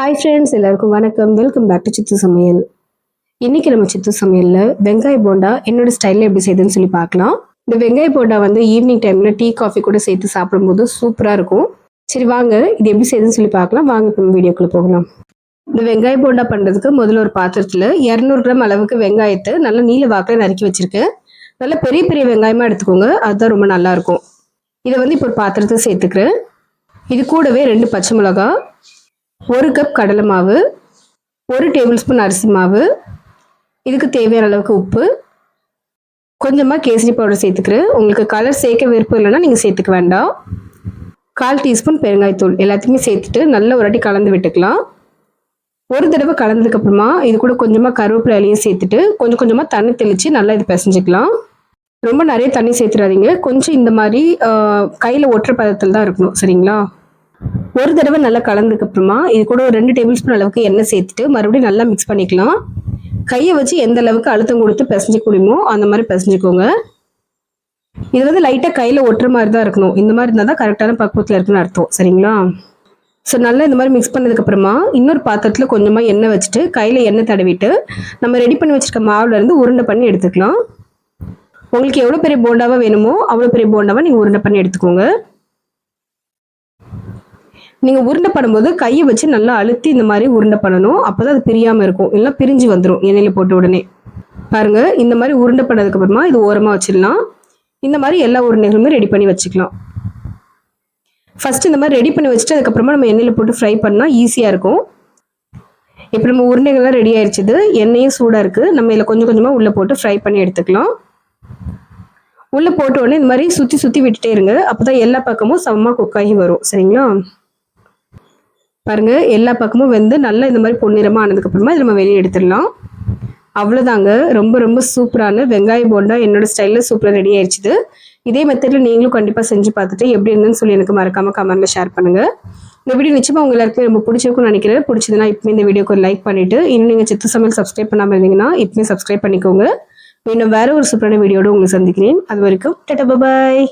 Hi friends எல்லாருக்கும் வணக்கம். Welcome back to சித்து சமையல். இன்றைக்கி நம்ம சித்து சமையலில் வெங்காய போண்டா என்னோடய ஸ்டைலில் எப்படி செய்யுதுன்னு சொல்லி பார்க்கலாம். இந்த வெங்காய போண்டா வந்து ஈவினிங் டைமில் டீ காஃபி கூட சேர்த்து சாப்பிடும்போது சூப்பராக இருக்கும். சரி வாங்க. இது எப்படி செய்யுதுன்னு சொல்லி பார்க்கலாம். வாங்க இப்போ வீடியோக்குள்ளே போகலாம். இந்த வெங்காய போண்டா பண்ணுறதுக்கு முதல்ல ஒரு பாத்திரத்தில் இரநூறு கிராம் அளவுக்கு வெங்காயத்தை நல்லா நீல வாக்கில் நறுக்கி வச்சுருக்கேன். நல்லா பெரிய பெரிய வெங்காயமாக எடுத்துக்கோங்க. அதுதான் ரொம்ப நல்லாயிருக்கும் இதை வந்து இப்போ ஒரு பாத்திரத்தை சேர்த்துக்கிறேன். இது கூடவே ரெண்டு பச்சை மிளகா ஒரு கப் கடலை மாவு ஒரு டேபிள் ஸ்பூன் அரிசி மாவு இதுக்கு தேவையான அளவுக்கு உப்பு. கொஞ்சமாக கேசரி பவுடர் சேர்த்துக்கிறேன் உங்களுக்கு கலர் சேர்க்க விருப்பம் இல்லைன்னா நீங்கள் சேர்த்துக்க வேண்டாம். கால் டீஸ்பூன் பெருங்காயத்தூள் எல்லாத்தையுமே சேர்த்துட்டு நல்ல ஒரு வாட்டி கலந்து விட்டுக்கலாம். ஒரு தடவை கலந்ததுக்கப்புறமா இது கூட கொஞ்சமாக கருவேப்பிலை இலையும் சேர்த்துட்டு கொஞ்சம் கொஞ்சமாக தண்ணி தெளித்து நல்லா இது பிசைஞ்சிக்கலாம். ரொம்ப நிறைய தண்ணி சேர்த்துறாதீங்க. கொஞ்சம் இந்த மாதிரி கையில் ஒற்றை பதத்தில் தான் இருக்கணும். சரிங்களா? ஒரு தடவை நல்லா கலந்ததுக்கு அப்புறமா இது கூட ஒரு ரெண்டு டேபிள் ஸ்பூன் அளவுக்கு எண்ணெய் சேர்த்துட்டு மறுபடியும் நல்லா மிக்ஸ் பண்ணிக்கலாம். கையை வச்சு எந்த அளவுக்கு அழுத்தம் கொடுத்து பிசைஞ்சு முடியுமோ அந்த மாதிரி பிசைஞ்சுக்கோங்க. இது வந்து லைட்டாக கையில் ஒட்டுற மாதிரி தான் இருக்கணும். இந்த மாதிரி இருந்தால் தான் கரெக்டான பக்குவத்தில் இருக்குன்னு அர்த்தம். சரிங்களா? ஸோ நல்லா இந்த மாதிரி மிக்ஸ் பண்ணதுக்கப்புறமா இன்னொரு பாத்திரத்தில் கொஞ்சமாக எண்ணெய் வச்சுட்டு கையில் எண்ணெய் தடவிட்டு நம்ம ரெடி பண்ணி வச்சுருக்க மாவுலேருந்து உருண்டை பண்ணி எடுத்துக்கலாம். உங்களுக்கு எவ்வளோ பெரிய போண்டாவாக வேணுமோ அவ்வளோ பெரிய போண்டாவாக நீங்கள் உருண்டை பண்ணி எடுத்துக்கோங்க. நீங்கள் உருண்டை பண்ணும்போது கையை வச்சு நல்லா அழுத்தி இந்த மாதிரி உருண்டை பண்ணணும். அப்போ தான் அது பிரியாமல் இருக்கும். இல்லைனா பிரிஞ்சு வந்துடும் எண்ணெயில் போட்ட உடனே. பாருங்கள் இந்த மாதிரி உருண்டை பண்ணதுக்கப்புறமா இது ஓரமாக வச்சிடலாம். இந்த மாதிரி எல்லா உருண்டைகளுமே ரெடி பண்ணி வச்சுக்கலாம். ஃபஸ்ட்டு இந்த மாதிரி ரெடி பண்ணி வச்சுட்டு அதுக்கப்புறமா நம்ம எண்ணெயில் போட்டு ஃப்ரை பண்ணால் ஈஸியாக இருக்கும். இப்போ நம்ம உருண்டைகள்லாம் ரெடி ஆயிடுச்சுது எண்ணெயும் சூடாக இருக்குது நம்ம இதில் கொஞ்சம் கொஞ்சமாக உள்ளே போட்டு ஃப்ரை பண்ணி எடுத்துக்கலாம். உள்ளே போட்ட உடனே இந்த மாதிரி சுற்றி சுற்றி விட்டுட்டே இருங்க. அப்போ தான் எல்லா பக்கமும் சமமாக குக்காகி வரும். சரிங்களா? பாருங்க எல்லா பக்கமும் வெந்து நல்லா இந்த மாதிரி பொன்னிறமாக ஆனதுக்கப்புறமா இதை நம்ம வெளியே எடுத்துடலாம். அவ்வளோதாங்க ரொம்ப ரொம்ப சூப்பரான வெங்காய போண்டா என்னோட ஸ்டைலில் சூப்பராக ரெடி ஆயிடுச்சுது. இதே மெத்தடில் நீங்களும் கண்டிப்பாக செஞ்சு பார்த்துட்டு எப்படி இருந்ததுன்னு சொல்லி எனக்கு மறக்காமல் கமெண்ட்டில் ஷேர் பண்ணுங்கள் இந்த வீடியோ நிச்சயமாக உங்க எல்லாருக்குமே ரொம்ப பிடிச்சிருக்கும்னு நினைக்கிறேன். பிடிச்சதுன்னா இப்போ இந்த வீடியோக்கு ஒரு லைக் பண்ணிவிட்டு இன்னும் நீங்கள் சித்து சமையல் சப்ஸ்கிரைப் பண்ணாமல் இருந்தீங்கன்னா இப்போயும் சப்ஸ்கிரைப் பண்ணிக்கோங்க. இன்னும் வேற ஒரு சூப்பரான வீடியோட உங்களுக்கு சந்திக்கிறேன். அது வரைக்கும் டட்டா பாய்